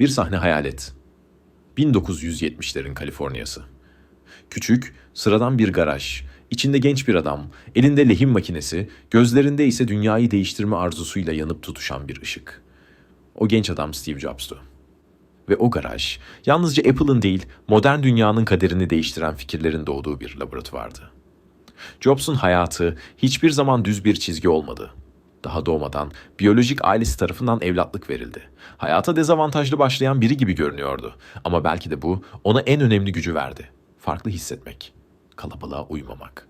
Bir sahne hayal et. 1970'lerin Kaliforniyası. Küçük, sıradan bir garaj, içinde genç bir adam, elinde lehim makinesi, gözlerinde ise dünyayı değiştirme arzusuyla yanıp tutuşan bir ışık. O genç adam Steve Jobs'tu. Ve o garaj, yalnızca Apple'ın değil, modern dünyanın kaderini değiştiren fikirlerin doğduğu bir laboratuvardı. Jobs'un hayatı hiçbir zaman düz bir çizgi olmadı. Daha doğmadan biyolojik ailesi tarafından evlatlık verildi. Hayata dezavantajlı başlayan biri gibi görünüyordu. Ama belki de bu ona en önemli gücü verdi. Farklı hissetmek, kalabalığa uymamak.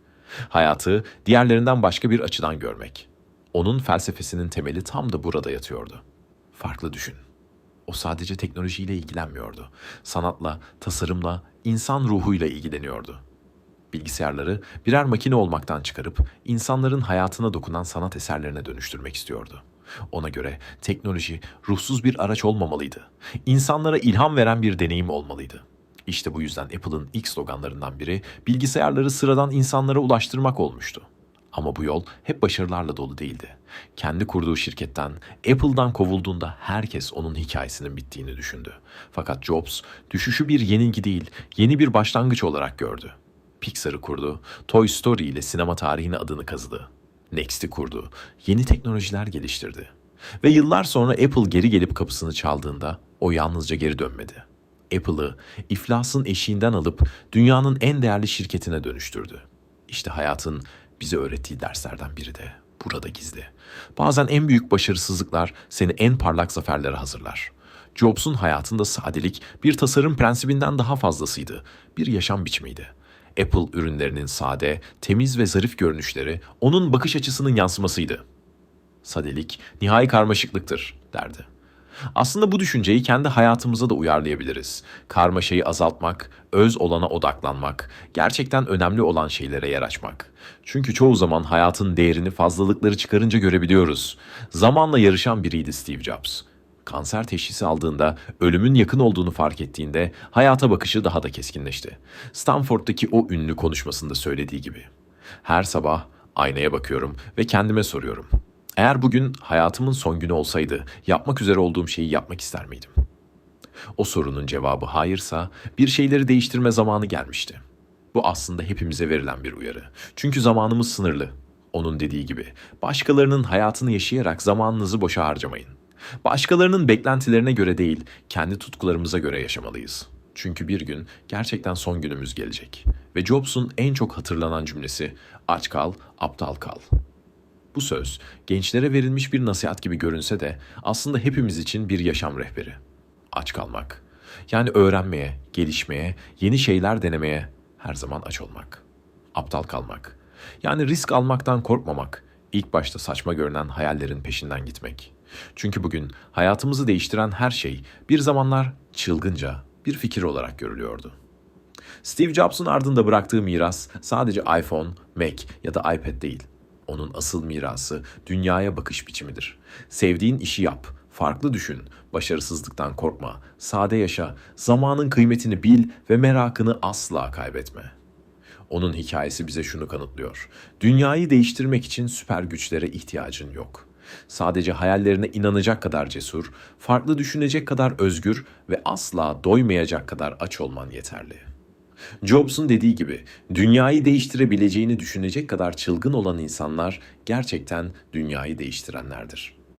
Hayatı diğerlerinden başka bir açıdan görmek. Onun felsefesinin temeli tam da burada yatıyordu. Farklı düşün. O sadece teknolojiyle ilgilenmiyordu. Sanatla, tasarımla, insan ruhuyla ilgileniyordu bilgisayarları birer makine olmaktan çıkarıp insanların hayatına dokunan sanat eserlerine dönüştürmek istiyordu. Ona göre teknoloji ruhsuz bir araç olmamalıydı. İnsanlara ilham veren bir deneyim olmalıydı. İşte bu yüzden Apple'ın ilk sloganlarından biri bilgisayarları sıradan insanlara ulaştırmak olmuştu. Ama bu yol hep başarılarla dolu değildi. Kendi kurduğu şirketten, Apple'dan kovulduğunda herkes onun hikayesinin bittiğini düşündü. Fakat Jobs, düşüşü bir yenilgi değil, yeni bir başlangıç olarak gördü. Pixar'ı kurdu, Toy Story ile sinema tarihine adını kazıdı. Next'i kurdu, yeni teknolojiler geliştirdi. Ve yıllar sonra Apple geri gelip kapısını çaldığında o yalnızca geri dönmedi. Apple'ı iflasın eşiğinden alıp dünyanın en değerli şirketine dönüştürdü. İşte hayatın bize öğrettiği derslerden biri de burada gizli. Bazen en büyük başarısızlıklar seni en parlak zaferlere hazırlar. Jobs'un hayatında sadelik bir tasarım prensibinden daha fazlasıydı, bir yaşam biçimiydi. Apple ürünlerinin sade, temiz ve zarif görünüşleri onun bakış açısının yansımasıydı. Sadelik, nihai karmaşıklıktır, derdi. Aslında bu düşünceyi kendi hayatımıza da uyarlayabiliriz. Karmaşayı azaltmak, öz olana odaklanmak, gerçekten önemli olan şeylere yer açmak. Çünkü çoğu zaman hayatın değerini fazlalıkları çıkarınca görebiliyoruz. Zamanla yarışan biriydi Steve Jobs. Kanser teşhisi aldığında, ölümün yakın olduğunu fark ettiğinde hayata bakışı daha da keskinleşti. Stanford'daki o ünlü konuşmasında söylediği gibi. Her sabah aynaya bakıyorum ve kendime soruyorum. Eğer bugün hayatımın son günü olsaydı yapmak üzere olduğum şeyi yapmak ister miydim? O sorunun cevabı hayırsa bir şeyleri değiştirme zamanı gelmişti. Bu aslında hepimize verilen bir uyarı. Çünkü zamanımız sınırlı. Onun dediği gibi başkalarının hayatını yaşayarak zamanınızı boşa harcamayın. Başkalarının beklentilerine göre değil, kendi tutkularımıza göre yaşamalıyız. Çünkü bir gün gerçekten son günümüz gelecek. Ve Jobs'un en çok hatırlanan cümlesi aç kal, aptal kal. Bu söz gençlere verilmiş bir nasihat gibi görünse de aslında hepimiz için bir yaşam rehberi. Aç kalmak. Yani öğrenmeye, gelişmeye, yeni şeyler denemeye her zaman aç olmak. Aptal kalmak. Yani risk almaktan korkmamak. İlk başta saçma görünen hayallerin peşinden gitmek. Çünkü bugün hayatımızı değiştiren her şey bir zamanlar çılgınca bir fikir olarak görülüyordu. Steve Jobs'un ardında bıraktığı miras sadece iPhone, Mac ya da iPad değil. Onun asıl mirası dünyaya bakış biçimidir. Sevdiğin işi yap, farklı düşün, başarısızlıktan korkma, sade yaşa, zamanın kıymetini bil ve merakını asla kaybetme. Onun hikayesi bize şunu kanıtlıyor. Dünyayı değiştirmek için süper güçlere ihtiyacın yok. Sadece hayallerine inanacak kadar cesur, farklı düşünecek kadar özgür ve asla doymayacak kadar aç olman yeterli. Jobs'un dediği gibi dünyayı değiştirebileceğini düşünecek kadar çılgın olan insanlar gerçekten dünyayı değiştirenlerdir.